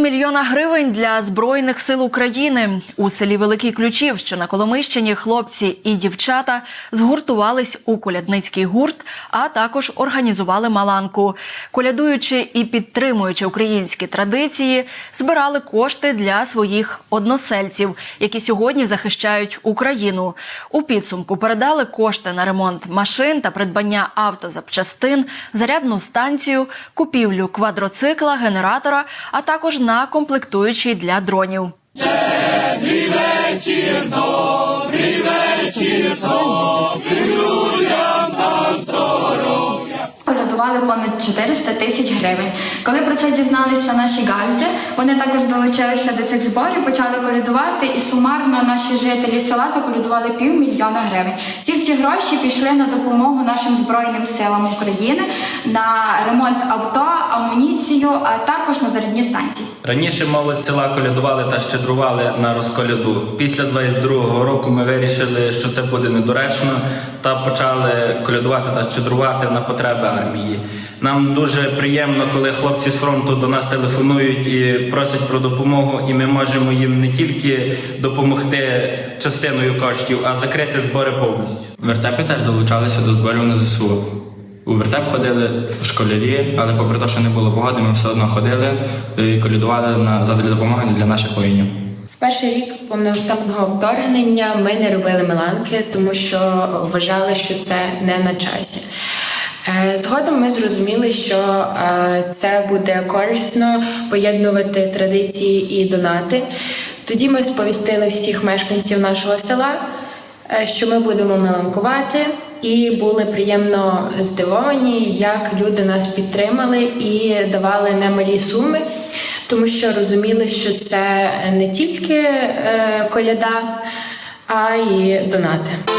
Півмільйона гривень для збройних сил України у селі Великий Ключів, що на Коломийщині, хлопці і дівчата згуртувались у колядницький гурт, а також організували маланку. Колядуючи і підтримуючи українські традиції, збирали кошти для своїх односельців, які сьогодні захищають Україну. У підсумку передали кошти на ремонт машин та придбання автозапчастин, зарядну станцію, купівлю квадроцикла, генератора, а також на комплектуючі для дронів. Колядували понад 400 тисяч гривень. Коли про це дізналися наші газди, вони також долучилися до цих зборів, почали колядувати, і сумарно наші жителі села заколядували півмільйона гривень. Ці всі гроші пішли на допомогу нашим збройним силам України на ремонт авто, амуніцію, а також на зарядні станції. Раніше молодь села колядували та щедрували на розколяду. Після 22-го року ми вирішили, що це буде недоречно, та почали колядувати та щедрувати на потреби армії. Нам дуже приємно, коли хлопці з фронту до нас телефонують і просять про допомогу, і ми можемо їм не тільки допомогти частиною коштів, а закрити збори повністю. В вертепі теж долучалися до зборів на ЗСУ. У вертеп ходили школярі, але попри те, що не було погоди, ми все одно ходили і колядували на задля допомоги для наших воїнів. Перший рік повномасштабного вторгнення ми не робили меланки, тому що вважали, що це не на часі. Е, Згодом ми зрозуміли, що е, це буде корисно поєднувати традиції і донати. Тоді ми сповістили всіх мешканців нашого села, е, що ми будемо меланкувати, і були приємно здивовані, як люди нас підтримали і давали немалі суми тому що розуміли, що це не тільки коляда, а й донати.